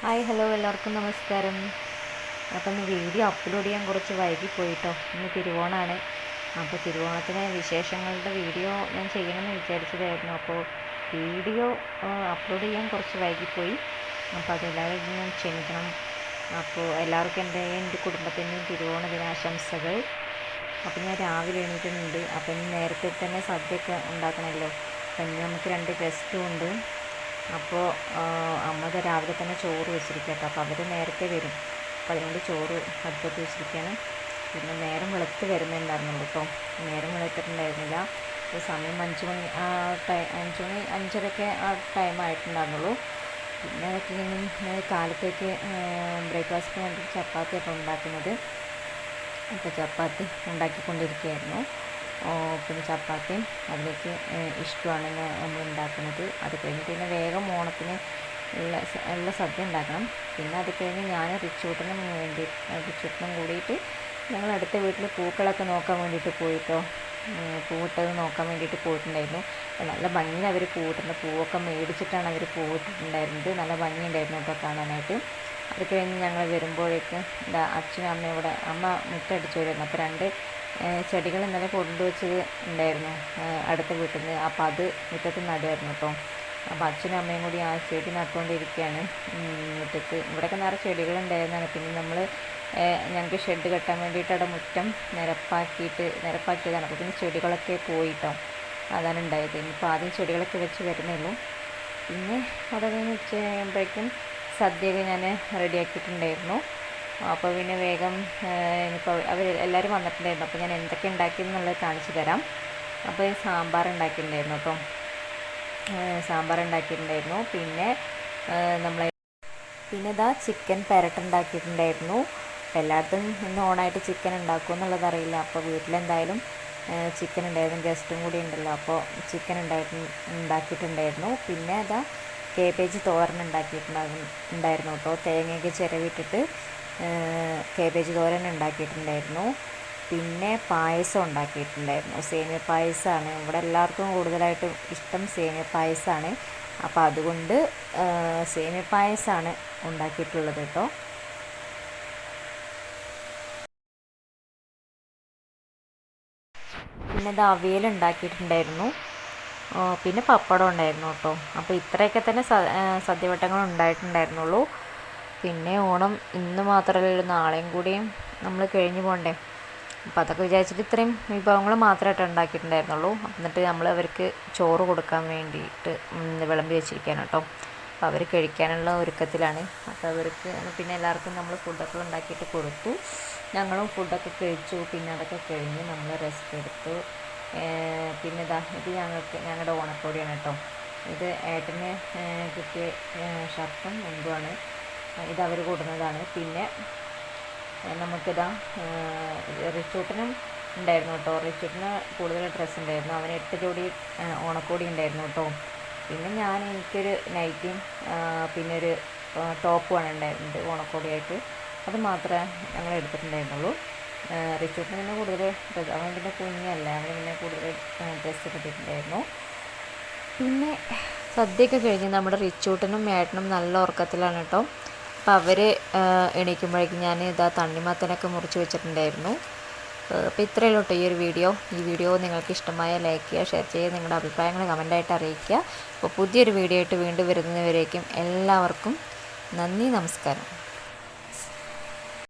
Hi hello എല്ലാവർക്കും നമസ്കാരം. അപ്പം ഇന്ന് വീഡിയോ അപ്ലോഡ് ചെയ്യാൻ കുറച്ച് വൈകിപ്പോയിട്ടോ. ഇന്ന് തിരുവോണമാണ് അപ്പോൾ തിരുവോണത്തിന് വിശേഷങ്ങളുടെ വീഡിയോ ഞാൻ ചെയ്യണമെന്ന് വിചാരിച്ചതായിരുന്നു. അപ്പോൾ വീഡിയോ അപ്ലോഡ് ചെയ്യാൻ കുറച്ച് വൈകിപ്പോയി. അപ്പോൾ അതെല്ലാവരും ഞാൻ ക്ഷമിക്കണം അപ്പോൾ എല്ലാവർക്കും എന്റെ എന്റെ കുടുംബത്തിന്റെയും തിരുവോണ ദിനാശംസകൾ. അപ്പോൾ ഞാൻ രാവിലെ എണീറ്റുന്നുണ്ട് അപ്പം നേരത്തെ തന്നെ സദ്യയൊക്കെ ഉണ്ടാക്കണമല്ലോ. അപ്പം നമുക്ക് രണ്ട് ഗസ്റ്റും ഉണ്ട്. അപ്പോൾ അമ്മ രാവിലെ തന്നെ ചോറ് വെച്ചിരിക്കട്ടോ കേട്ടോ അപ്പോൾ അവർ നേരത്തെ വരും. അപ്പോൾ അതിനുവേണ്ടി ചോറ് അടുപ്പത്ത് വെച്ചിരിക്കുകയാണ്. പിന്നെ നേരം വെളുത്ത് വരുന്നുണ്ടായിരുന്നുള്ളൂ കേട്ടോ. നേരം വെളുത്തിട്ടുണ്ടായിരുന്നില്ല. അപ്പോൾ സമയം അഞ്ച് മണി ടൈം അഞ്ച് മണി അഞ്ചരയൊക്കെ ആ ടൈം ആയിട്ടുണ്ടായിരുന്നുള്ളൂ. പിന്നെ അതൊക്കെ ഇങ്ങനെ കാലത്തേക്ക് ബ്രേക്ക്ഫാസ്റ്റിന് വേണ്ടി ചപ്പാത്തിയൊക്കെ ഉണ്ടാക്കുന്നത്. അപ്പോൾ ചപ്പാത്തി ഉണ്ടാക്കിക്കൊണ്ടിരിക്കുകയായിരുന്നു. പിന്നെ ചപ്പാത്തിയും അതിലേക്ക് ഇഷ്ടമാണ് നമ്മൾ ഉണ്ടാക്കുന്നത്. അത് കഴിഞ്ഞ് പിന്നെ വേഗം ഓണത്തിന് ഉള്ള ഉള്ള സദ്യ ഉണ്ടാക്കണം. പിന്നെ അത് കഴിഞ്ഞ് ഞാൻ റിച്ചൂട്ടനും വേണ്ടി റിച്ചൂട്ടനും കൂടിയിട്ട് ഞങ്ങൾ അടുത്ത വീട്ടിൽ പൂക്കളൊക്കെ നോക്കാൻ വേണ്ടിയിട്ട് പോയിട്ടോ. പൂവിട്ടത് നോക്കാൻ വേണ്ടിയിട്ട് പോയിട്ടുണ്ടായിരുന്നു. നല്ല ഭംഗി അവർ പൂവിട്ടുണ്ട് പൂവൊക്കെ മേടിച്ചിട്ടാണ് അവർ പൂവിട്ടിട്ടുണ്ടായിരുന്നത്. നല്ല ഭംഗിയുണ്ടായിരുന്നു കേട്ടോ കാണാനായിട്ട്. അത് കഴിഞ്ഞ് ഞങ്ങൾ വരുമ്പോഴേക്കും എന്താ അച്ഛനും അമ്മയും ഇവിടെ അമ്മ മുറ്റടിച്ചു വരുന്നു അപ്പോൾ രണ്ട് ചെടികൾ ഇന്നലെ കൊണ്ടുവച്ചത് ഉണ്ടായിരുന്നു. അടുത്ത വീട്ടിൽ നിന്ന് അപ്പോൾ അത് മുറ്റത്ത് നടുമായിരുന്നു കേട്ടോ അപ്പോൾ അച്ഛനും അമ്മയും കൂടി ആ ചെടി നട്ടുകൊണ്ടിരിക്കുകയാണ് മുറ്റത്ത്. ഇവിടെയൊക്കെ നിറയെ ചെടികളുണ്ടായിരുന്നാണ് പിന്നെ നമ്മൾ ഞങ്ങൾക്ക് ഷെഡ് കെട്ടാൻ വേണ്ടിയിട്ട് അവിടെ മുറ്റം നിരപ്പാക്കിയിട്ട് നിരപ്പാക്കിയതാണ്. അപ്പോൾ പിന്നെ ചെടികളൊക്കെ പോയിട്ടോ അതാണ് ഉണ്ടായത്. ഇനിയിപ്പോൾ ആദ്യം ചെടികളൊക്കെ വെച്ച് വരുന്നുള്ളൂ പിന്നെ അവിടെ കഴിഞ്ഞ് ഉച്ച കഴിയുമ്പോഴേക്കും സദ്യയൊക്കെ ഞാൻ റെഡിയാക്കിയിട്ടുണ്ടായിരുന്നു. അപ്പോൾ പിന്നെ വേഗം ഇനിയിപ്പോൾ അവർ എല്ലാവരും വന്നിട്ടുണ്ടായിരുന്നു. അപ്പോൾ ഞാൻ എന്തൊക്കെ ഉണ്ടാക്കിയെന്നുള്ളത് കാണിച്ചു തരാം. അപ്പോൾ സാമ്പാർ ഉണ്ടാക്കിയിട്ടുണ്ടായിരുന്നു കേട്ടോ. സാമ്പാർ ഉണ്ടാക്കിയിട്ടുണ്ടായിരുന്നു. പിന്നെ നമ്മൾ പിന്നെ ഇതാ ചിക്കൻ പെരട്ടുണ്ടാക്കിയിട്ടുണ്ടായിരുന്നു എല്ലായിടത്തും ഇന്ന് ഓണായിട്ട് ചിക്കൻ ഉണ്ടാക്കും എന്നുള്ളതറിയില്ല അപ്പോൾ വീട്ടിലെന്തായാലും ചിക്കൻ ഉണ്ടായിരുന്നു. ഗസ്റ്റും കൂടി ഉണ്ടല്ലോ. അപ്പോൾ ചിക്കൻ ഉണ്ടായിട്ട് ഉണ്ടാക്കിയിട്ടുണ്ടായിരുന്നു. പിന്നെ അതാ കേബേജ് തോരൻ ഉണ്ടാക്കിയിട്ടുണ്ടാകും ഉണ്ടായിരുന്നു തേങ്ങയൊക്കെ ചിരവിട്ടിട്ട് കേബേജ് തോരൻ ഉണ്ടാക്കിയിട്ടുണ്ടായിരുന്നു. പിന്നെ പായസം ഉണ്ടാക്കിയിട്ടുണ്ടായിരുന്നു. സേമിയ പായസമാണ് ഇവിടെ എല്ലാവർക്കും കൂടുതലായിട്ടും ഇഷ്ടം സേമിയ പായസമാണ് അപ്പോൾ അതുകൊണ്ട് സേമിയ പായസമാണ് ഉണ്ടാക്കിയിട്ടുള്ളത് കേട്ടോ. പിന്നെ ഇത് അവിയൽ ഉണ്ടാക്കിയിട്ടുണ്ടായിരുന്നു. പിന്നെ പപ്പടം ഉണ്ടായിരുന്നു കേട്ടോ. അപ്പോൾ ഇത്രയൊക്കെ തന്നെ സദ്യവട്ടങ്ങൾ ഉണ്ടായിട്ടുണ്ടായിരുന്നുള്ളൂ. പിന്നെ ഓണം ഇന്ന് മാത്രമല്ലല്ലോ നാളെയും കൂടിയും നമ്മൾ കഴിഞ്ഞു പോകണ്ടേ അപ്പോൾ അതൊക്കെ വിചാരിച്ചിട്ട് ഇത്രയും വിഭവങ്ങൾ മാത്രമായിട്ട് ഉണ്ടാക്കിയിട്ടുണ്ടായിരുന്നുള്ളൂ. എന്നിട്ട് നമ്മൾ അവർക്ക് ചോറ് കൊടുക്കാൻ വേണ്ടിയിട്ട് വിളമ്പി വെച്ചിരിക്കുകയാണ് കേട്ടോ. അപ്പോൾ അവർ കഴിക്കാനുള്ള ഒരുക്കത്തിലാണ്. അപ്പോൾ അവർക്ക് പിന്നെ എല്ലാവർക്കും നമ്മൾ ഫുഡൊക്കെ ഉണ്ടാക്കിയിട്ട് കൊടുത്തു. ഞങ്ങളും ഫുഡൊക്കെ കഴിച്ചു. പിന്നെ അതൊക്കെ കഴിഞ്ഞ് നമ്മൾ റെസ്റ്റ് എടുത്തു. പിന്നെ ഇതാ ഇത് ഞങ്ങൾക്ക് ഞങ്ങളുടെ ഓണക്കോടിയാണ് കേട്ടോ. ഇത് ഏട്ടന് കിട്ടിയ ഷർട്ടും മുൻപുമാണ് ഇത് അവർ കൊടുക്കുന്നതാണ് പിന്നെ നമുക്കിതാ റിച്ചൂട്ടിനും ഉണ്ടായിരുന്നു കേട്ടോ. റിച്ചൂട്ടിന് കൂടുതൽ ഡ്രസ്സ് ഉണ്ടായിരുന്നു. അവന് എട്ട് ജോഡി ഓണക്കോടി ഉണ്ടായിരുന്നു കേട്ടോ. പിന്നെ ഞാൻ എനിക്കൊരു നൈറ്റിയും പിന്നെ ഒരു ടോപ്പുമാണ് ഉണ്ടായിരുന്നത് ഓണക്കോടിയായിട്ട്. അത് മാത്രമേ ഞങ്ങൾ എടുത്തിട്ടുണ്ടായിരുന്നുള്ളൂ. റിച്ചൂട്ടിന് പിന്നെ കൂടുതൽ അവൻ പിന്നെ കുഞ്ഞല്ല. അവന് പിന്നെ കൂടുതൽ ഡ്രസ്സ് കിട്ടിയിട്ടുണ്ടായിരുന്നു പിന്നെ സദ്യയൊക്കെ കഴിഞ്ഞ് നമ്മുടെ റിച്ചൂട്ടനും ഏട്ടനും നല്ല ഉറക്കത്തിലാണ് കേട്ടോ. അപ്പോൾ അവർ എണീക്കുമ്പോഴേക്കും ഞാൻ ഇതാ തണ്ണിമത്തനൊക്കെ മുറിച്ച് വെച്ചിട്ടുണ്ടായിരുന്നു. അപ്പോൾ ഇത്രയേ ഉള്ളൂ ഈ ഒരു വീഡിയോ. ഈ വീഡിയോ നിങ്ങൾക്ക് ഇഷ്ടമായ ലൈക്ക് ചെയ്യുക ഷെയർ ചെയ്യുക നിങ്ങളുടെ അഭിപ്രായങ്ങൾ കമന്റായിട്ട് അറിയിക്കുക. അപ്പോൾ പുതിയൊരു വീഡിയോ ആയിട്ട് വീണ്ടും വരുന്നവരേക്കും എല്ലാവർക്കും നന്ദി നമസ്കാരം.